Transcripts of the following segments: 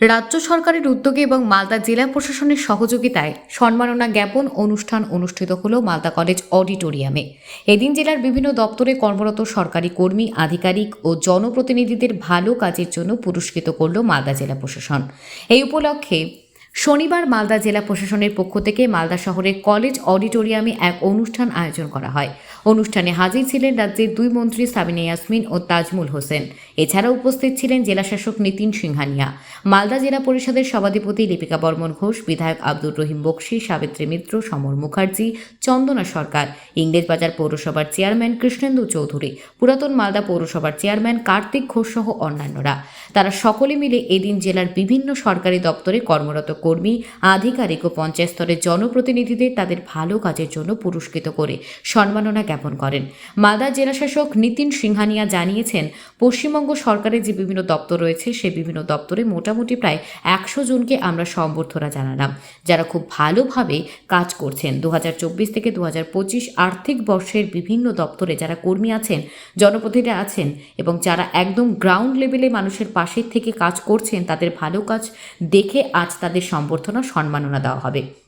রাজ্য সরকারের উদ্যোগে এবং মালদা জেলা প্রশাসনের সহযোগিতায় সম্মাননা জ্ঞাপন অনুষ্ঠান অনুষ্ঠিত হল মালদা কলেজ অডিটোরিয়ামে। এদিন জেলার বিভিন্ন দপ্তরে কর্মরত সরকারি কর্মী, আধিকারিক ও জনপ্রতিনিধিদের ভালো কাজের জন্য পুরস্কৃত করল মালদা জেলা প্রশাসন। এই উপলক্ষে শনিবার মালদা জেলা প্রশাসনের পক্ষ থেকে মালদা শহরের কলেজ অডিটোরিয়ামে এক অনুষ্ঠান আয়োজন করা হয়। অনুষ্ঠানে হাজির ছিলেন রাজ্যের দুই মন্ত্রী সাবিনা ইয়াসমিন ও তাজমুল হোসেন। এছাড়া উপস্থিত ছিলেন জেলাশাসক নীতিন সিংহানিয়া, মালদা জেলা পরিষদের সভাধিপতি লিপিকা বর্মন ঘোষ, বিধায়ক আব্দুর রহিম বক্সি, সাবিত্রী মিত্র, সমর মুখার্জি, চন্দনা সরকার ইংরেজবাজার পৌরসভার চেয়ারম্যান কৃষ্ণেন্দু চৌধুরী, পুরাতন মালদা পৌরসভার চেয়ারম্যান কার্তিক ঘোষ সহ অন্যান্যরা। তারা সকলে মিলে এদিন জেলার বিভিন্ন সরকারি দপ্তরে কর্মরত কর্মী, আধিকারিক ও পঞ্চায়েত স্তরের জনপ্রতিনিধিদের তাদের ভালো কাজের জন্য পুরস্কৃত করে সম্মাননা জ্ঞাপন করেন। মালদা জেলাশাসক নীতিন সিংহানিয়া জানিয়েছেন, পশ্চিমবঙ্গ সরকারের যে বিভিন্ন দপ্তর রয়েছে সে বিভিন্ন দপ্তরে মোটামুটি প্রায় একশো জনকে আমরা সম্বর্ধনা জানালাম, যারা খুব ভালোভাবে কাজ করছেন। দু হাজার চব্বিশ থেকে দু হাজার পঁচিশ আর্থিক বর্ষের বিভিন্ন দপ্তরে যারা কর্মী আছেন জনপ্রতিনিধি আছেন এবং যারা একদম গ্রাউন্ড লেভেলে মানুষের পাশের থেকে কাজ করছেন, তাদের ভালো কাজ দেখে আজ তাদের সম্বর্ধনা, সম্মাননা দেওয়া হবে।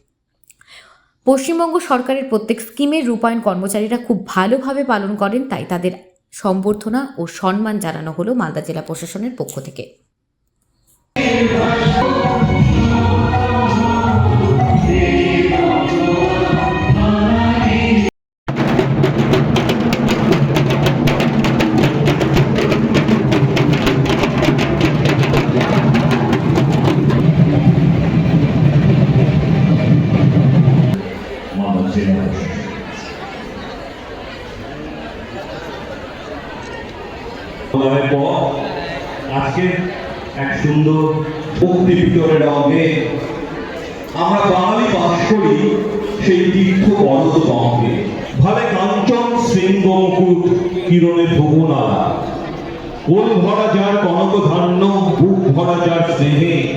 পশ্চিমবঙ্গ সরকারের প্রত্যেক স্কিমের রূপায়ণ কর্মচারীরা খুব ভালোভাবে পালন করেন, তাই তাদের সম্বর্ধনা ও সম্মান জানানো হলো মালদা জেলা প্রশাসনের পক্ষ থেকে। সুন্দর ভক্তি বিতরণের অঙ্গে আমরা বাঙালি বাস করি সেই তীর্থ বরদ অঙ্গে ভালে কাঞ্চন শৃঙ্গ মুকুট কিরণে ভুবনালা। কোল ভরা যার কনক ধান্য, বুক ভরা যার স্নেহে।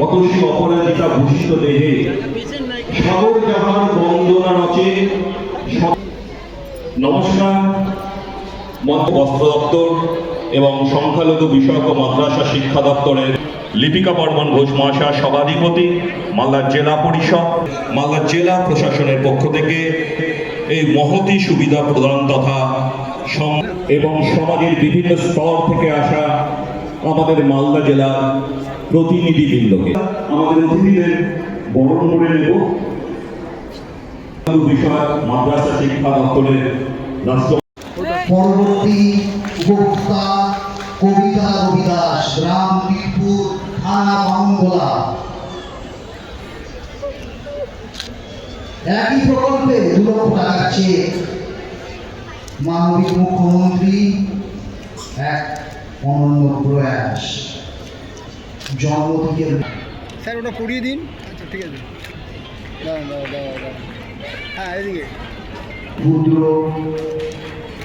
অতসী অপরাজিতা ভূষিত দেহে। সাগর যাহার বন্দনা রচে। নমস্কার। মধ্য বস্ত্র দপ্তর। এবং সংখ্যালঘু বিষয়ক ও মাদ্রাসা শিক্ষা দপ্তরের লিপিকা বর্মন ঘোষ মহাশয় সভাধিপতি মালদার জেলা পরিষদ মালদার জেলা প্রশাসনের পক্ষ থেকে এই মহতি সুবিধা প্রদান তথা এবং সমাজের বিভিন্ন স্তর থেকে আসা আমাদের মালদা জেলার প্রতিনিধিবৃন্দকে। আমাদের অতিথিদের বরণ করে নেব। বিষয় মাদ্রাসা শিক্ষা দপ্তরের রাষ্ট্র পরবর্তী উপভোক্তা কবিতা রবিদাস গ্রাম বীরপুর থানা বামঙ্গলা একই প্রকল্পে দু লক্ষ টাকার চেক। মানবিক মুখ্যমন্ত্রী এক অনন্য প্রয়াস। জন্ম থেকে স্যার ওটা পড়িয়ে দিন। আচ্ছা ঠিক আছে। হ্যাঁ এদিকে। ক্ষুদ্র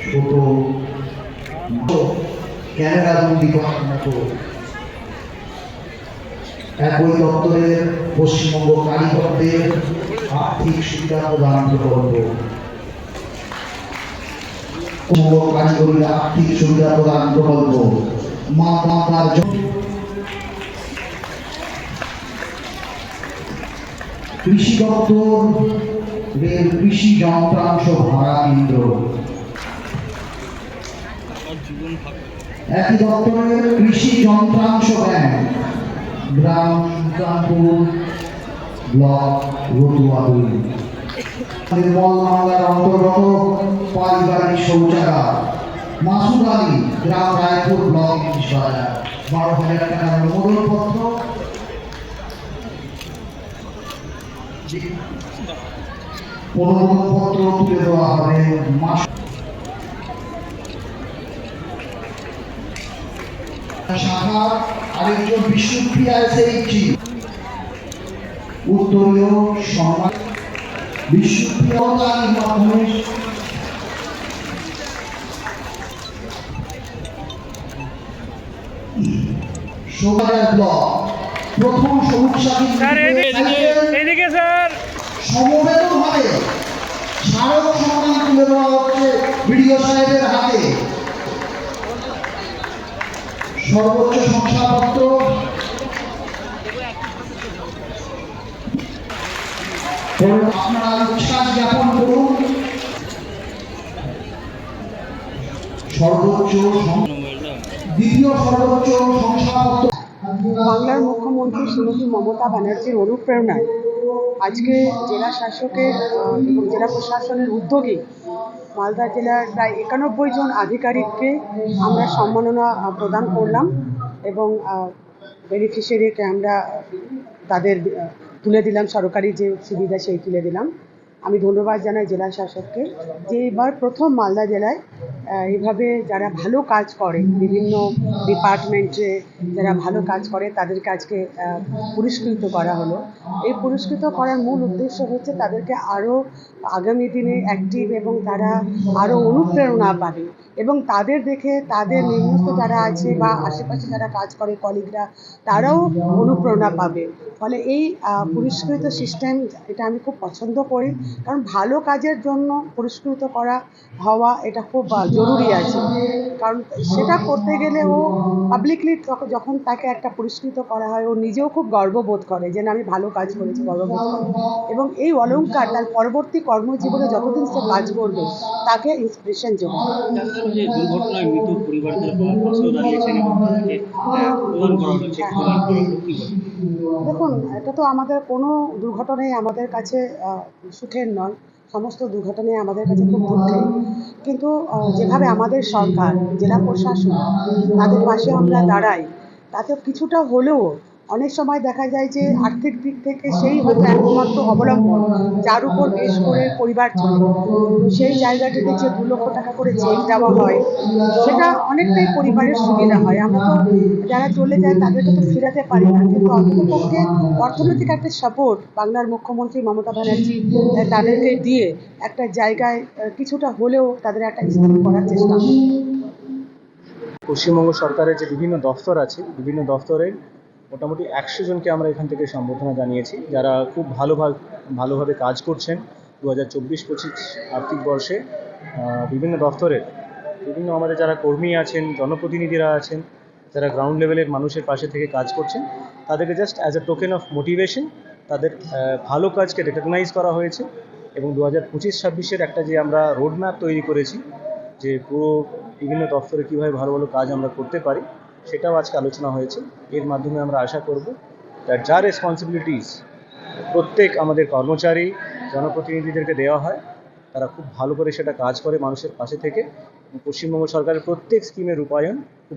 ছোট ক্যামেরা বন্দি করার মতো একই দপ্তরের পশ্চিমবঙ্গ কারিগরদের আর্থিক সুবিধা প্রদান কারিগরি আর্থিক সুবিধা প্রদান প্রকল্প মা মাতার কৃষি দপ্তর কৃষি যন্ত্রাংশ ভাড়া কেন্দ্র। একই দপ্তরের কৃষি যন্ত্রাংশ ব্যাংক, গ্রাম সুলতানপুর ব্লক রতুয়াদুল বাংলার অন্তর্গত পারিবারিক শৌচাগার, মাসুদ আলী, গ্রাম রায়পুর ব্লক বাজার বারো হাজার টাকার অনুমোদনপত্র। অনুমোদনপত্র তুলে দেওয়া হবে মাস শাখা আরেকজন বিষ্ণুপ্রিয়া এসএইচি উত্তরীয় সম্মান বিষ্ণুপ্রিয়তার মাধ্যমে সোগাজার ব্লক প্রথম সবুজ সাথী এদিকে স্যার। সমবেতভাবে স্মারক সম্মান তুলে দেওয়া হচ্ছে বিডিও সাহেবের হাতে। সর্বোচ্চ শংসাপত্র আপনারা জ্ঞাপন করুন। সর্বোচ্চ দ্বিতীয় সর্বোচ্চ শংসাপত্র বাংলার মুখ্যমন্ত্রী শ্রীমতী মমতা ব্যানার্জির অনুপ্রেরণায় আজকে জেলা শাসকের এবং জেলা প্রশাসনের উদ্যোগে মালদা জেলার প্রায় একানব্বই জন আধিকারিককে আমরা সম্মাননা প্রদান করলাম এবং বেনিফিশিয়ারিকে আমরা তাদের তুলে দিলাম, সরকারি যে সুবিধা সেই তুলে দিলাম। আমি ধন্যবাদ জানাই জেলা শাসককে যে এবার প্রথম মালদা জেলায় এভাবে যারা ভালো কাজ করে, বিভিন্ন ডিপার্টমেন্টে যারা ভালো কাজ করে তাদের কাজকে পুরস্কৃত করা হলো। এই পুরস্কৃত করার মূল উদ্দেশ্য হচ্ছে তাদেরকে আরও আগামী দিনে অ্যাক্টিভ এবং তারা আরও অনুপ্রেরণা পাবে। এবং তাদের দেখে তাদের নিম্নস্থ যারা আছে বা আশেপাশে যারা কাজ করে কলিগরা তারাও অনুপ্রেরণা পাবে। ফলে এই পুরস্কৃত সিস্টেম এটা আমি খুব পছন্দ করি। কারণ ভালো কাজের জন্য পুরস্কৃত করা হওয়া এটা খুব জরুরি আছে। কারণ সেটা করতে গেলে ও পাবলিকলি যখন তাকে একটা পুরস্কৃত করা হয় ও নিজেও খুব গর্ববোধ করে যে না আমি ভালো কাজ করেছি গর্ববোধ করে। এবং এই অলংকার তার পরবর্তী কর্মজীবনে যতদিন সে কাজ করবে তাকে ইন্সপিরেশন ডাক্তার যে দুর্ঘটনায় মৃত পরিবারদের পাশেও দাঁড়িয়েছেন এবং তাদেরকে প্রদান করা হলো চেক প্রদান করা হলো কি? দেখুন, এটা তো আমাদের কোনো দুর্ঘটনাই আমাদের কাছে সুখের নয় সমস্ত দুর্ঘটনাই আমাদের কাছে খুব দুঃখের কিন্তু যেভাবে আমাদের সরকার, জেলা প্রশাসন তাদের পাশে আমরা দাঁড়াই, তাতে কিছুটা হলেও অনেক সময় দেখা যায় যে আর্থিক দিক থেকে সেই হয়তো একমাত্র অবলম্বন যার উপর বেশ করে পরিবার চলে। সেই জায়গাটিতে যে দু লক্ষ টাকা করে চেক দেওয়া হয় সেটা অনেকটাই পরিবারের সুবিধা হয়। আমরা তো যারা চলে যায় তাদেরকে তো ফেরাতে পারি না। কিন্তু অন্ততপক্ষে অর্থনৈতিক একটা সাপোর্ট বাংলার মুখ্যমন্ত্রী মমতা ব্যানার্জি তাদেরকে দিয়ে একটা জায়গায় কিছুটা হলেও তাদের একটা স্থির করার চেষ্টা। পশ্চিমবঙ্গ সরকারের যে বিভিন্ন দফতর আছে বিভিন্ন দফতরের মোটামুটি একশো জনকে আমরা এখান থেকে সম্বোধনা জানিয়েছি। যারা খুব ভালোভাবে ভালোভাবে কাজ করছেন দু হাজার চব্বিশ, পঁচিশ আর্থিক বর্ষে বিভিন্ন দফতরের বিভিন্ন আমাদের যারা কর্মী আছেন, জনপ্রতিনিধিরা আছেন, যারা গ্রাউন্ড লেভেলের মানুষের পাশে থেকে কাজ করছেন, তাদেরকে just as a token of motivation তাদের ভালো কাজকে রেকগনাইজ করা হয়েছে এবং দু হাজার পঁচিশ, ছাব্বিশের একটা যে আমরা রোডম্যাপ তৈরি করেছি, যে পুরো বিভিন্ন দপ্তরে কীভাবে ভালো ভালো কাজ আমরা করতে পারি সেটাও আজকে আলোচনা হয়েছে। এর মাধ্যমে আমরা আশা করব তার যা রেসপন্সিবিলিটিস প্রত্যেক আমাদের কর্মচারী, জনপ্রতিনিধিদেরকে দেওয়া হয়, তারা খুব ভালো করে সেটা কাজ করে মানুষের পাশে থেকে। পশ্চিমবঙ্গ সরকারের প্রত্যেক স্কিমের রূপায়ণ